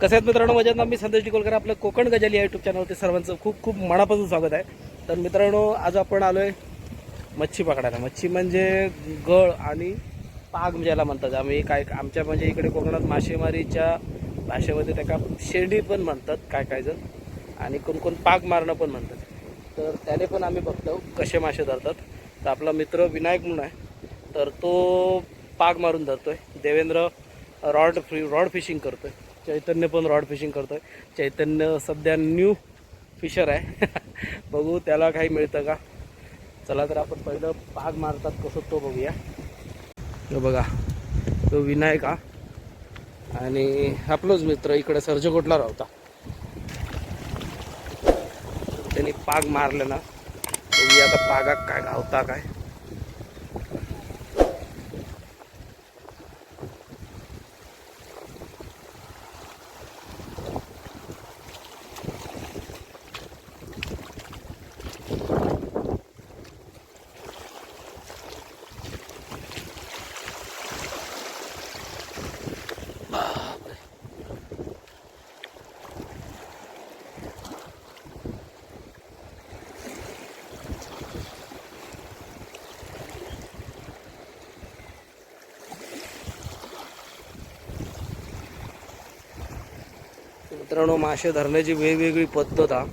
कसं आहेत मित्रांनो? माझ्या नाव मी संदेश डिकोलकर आपलं कोकण गजाली या यूट्यूब चॅनलवरती सर्वांचं खूप खूप मनापासून स्वागत आहे. तर मित्रांनो आज आपण आलो आहे मच्छी पकडायला. मच्छी म्हणजे गळ आणि पाग ज्याला म्हणतात. आम्ही काय आमच्या म्हणजे इकडे कोकणात मासेमारीच्या भाषेमध्ये त्याका शेंडी पण म्हणतात काय काय जण. आणि कोण कोण पाग मारणं पण म्हणतात. तर त्याने पण आम्ही बघतो कसे मासे धरतात. तर आपला मित्र विनायक म्हणून आहे. तर तो पाग मारून धरतो आहे Devendra rod free rod fishing करतो आहे चैतन्य पण रॉड फिशिंग करतो आहे चैतन्य सध्या न्यू फिशर आहे. बघू त्याला काही मिळतं का? चला तर आपण पहिलं पाग मारतात कसं तो बघूया. तो बघा तो विनायक हा. आणि आपलोच मित्र इकडे सर्जकोटला राहता. त्यांनी पाग मारले ना. बघूया आता पागाक काय गावता काय. मित्रांनो मासे धरण्याची वेगवेगळी पद्धत हा.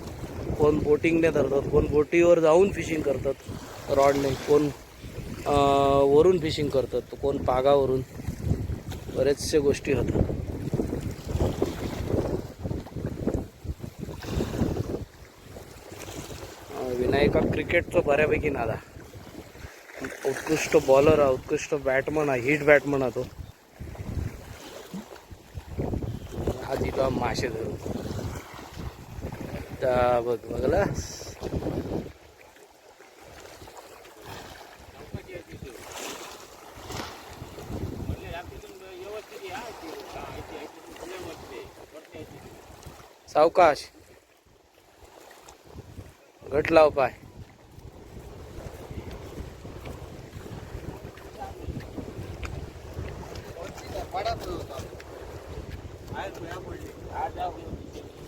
कोण बोटिंगने धरतात कोण बोटीवर जाऊन फिशिंग करतात रॉडने कोण वरून फिशिंग करतात कोण पागावरून. बरेचशे गोष्टी होतात. विनायका क्रिकेटचं बऱ्यापैकी नादा उत्कृष्ट बॉलर हा उत्कृष्ट बॅटमन हा हिट बॅटमन हा तो. आज इथं मासे धरून. त्या बघ बघला. सावकाश. घट लाव पाय.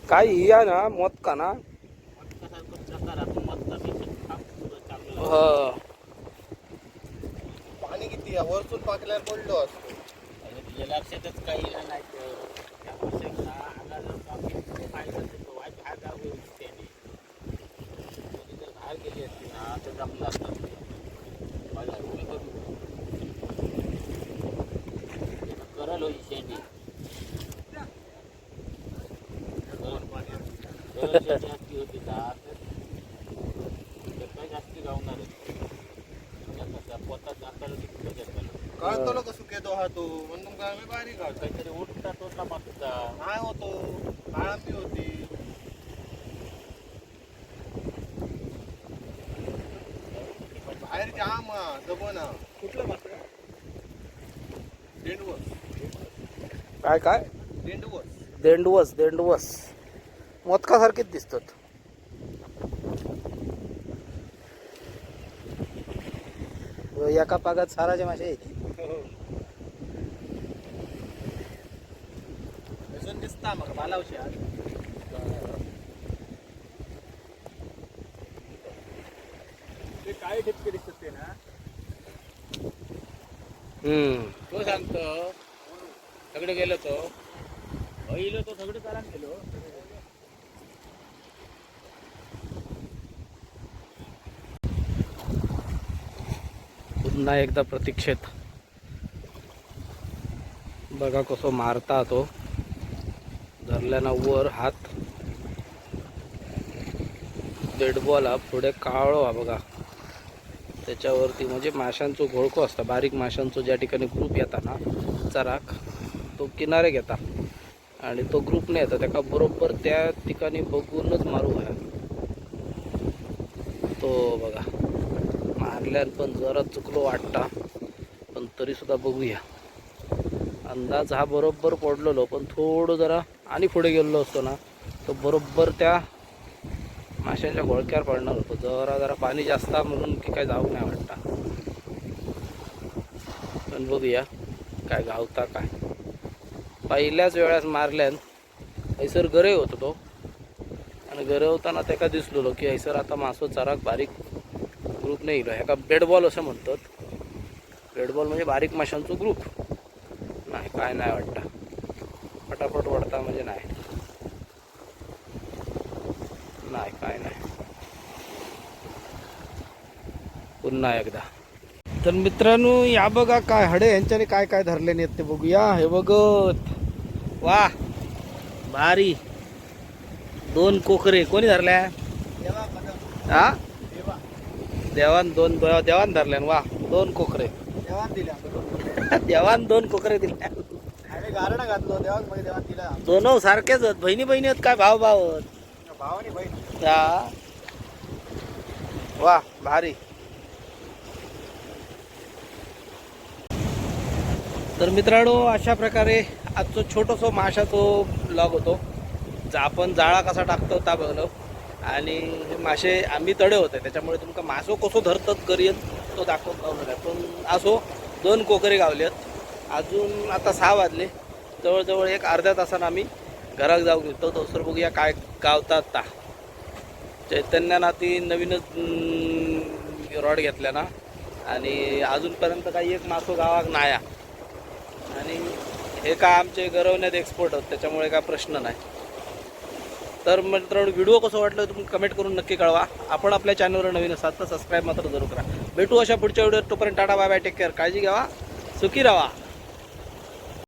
काय या ना मत का ना हा. पाणी किती आहे? वरतून पाकल्यावर पडलो असतो लक्षातच काही नाही बाहेर गेली असती ना तर जमलं असतं. करल होई शेंडी होती का तर काय जास्ती गावणार पोतात जाताना तिकडे जाताना कळतो लोक सुके तो हा तो? म्हणून तुमका आम्ही बारीक घालतो काहीतरी उठता तोडला मागचा नाही होतो. काळांबी होती. बाहेर जाम कुठलं मात्र? काय काय? देंडवस देंडवस देंडवस. मोदकासारखेच दिसतात. एका पागात साराचे मासे आहेत. अजून दिसता मग बालावशी ते काय ठिपके दिसत ते ना? हम्म. तो सांगतो सगळे गेलो तो. पहिलं तो सगळं चालान गेलो. पुन्हा एकदा प्रतीक्षेत. बघा कसं मारता तो. धरल्याना वर हात. डेडबॉल हा पुढे काळो हा बघा. त्याच्यावरती म्हणजे माशांचो घोळको असता. बारीक माशांचो ज्या ठिकाणी ग्रुप येता ना चराक तो किनारे घेता आणि तो ग्रुप नाही येता त्याका बरोबर त्या ठिकाणी बघूनच मारू हा तो बघा. मारल्यान पण जरा चुकलो वाटता. पण तरी सुद्धा बघूया. अंदाज हा बरोबर पडलेलो पण थोडं जरा आणि पुढे गेलेलो असतो ना तो बरोबर त्या माशांच्या घोळक्यावर पडणार होतो. जरा जरा पाणी जास्त म्हणून की काय जाऊ नाही वाटता. पण बघूया काय गावता काय. पहिल्याच वेळास मारल्यान हैसर गरे होतो तो. आणि गरे होताना त्याका दिसलेलो की हैसर आता मासो चराक बारीक ग्रुप नाही इलो ह्याका बेडबॉल असं म्हणतात. बेडबॉल म्हणजे बारीक माशांचो ग्रुप नाही काय नाही वाटतं. पटापट वाढता म्हणजे नाही. नाही काय नाही. पुन्हा एकदा. तर मित्रांनो या बघा काय हडे यांच्याने काय काय धरले नाहीत ते बघूया. हे बघत. वा भारी. दोन कोकरे कोणी धरल्या? हा? देवान दोन देवान धरल्यान वा दोन कोकरे देवान दिल्या. देवान दोन कोकरे दिल्या. गारणा घातलो देवानमध्ये देवान दिला. दोन सारखेच आहेत बहिणी बहिणी आहेत काय भाव भाव आहेत भावानी बहीण. हा. वा भारी. तर मित्रांनो अशा प्रकारे आजचो छोटोसो माशाचो ब्लॉग होतो. जा आपण जाळा कसा टाकतो ता बघलो. आणि हे मासे आम्ही तडे होते त्याच्यामुळे तुमका मासो कसो धरतात करियत तो दाखवत गावलेला पण असो दोन कोकरे गावल्यात अजून आता सहा वाजले. जवळजवळ एक अर्ध्या तासानं आम्ही घरात जाऊ घेतो दोसर बघूया काय गावतात ता. चैतन्यानं ती नवीनच रॉड घेतल्या ना. आणि अजूनपर्यंत काही एक मासो गावाक नाया. आणि हे का आमचे गरवण्यात एक्सपोर्ट होत त्याच्यामुळे काय प्रश्न नाही. तर मित्रांनो व्हिडिओ कसं वाटलं तुम्ही कमेंट करून नक्की कळवा. आपण आपल्या चॅनलवर नवीन असाल तर सबस्क्राईब मात्र जरूर करा. भेटू अशा पुढच्या व्हिडिओ तोपर्यंत tata bye bye take care काळजी घ्यावा. सुखी राहा.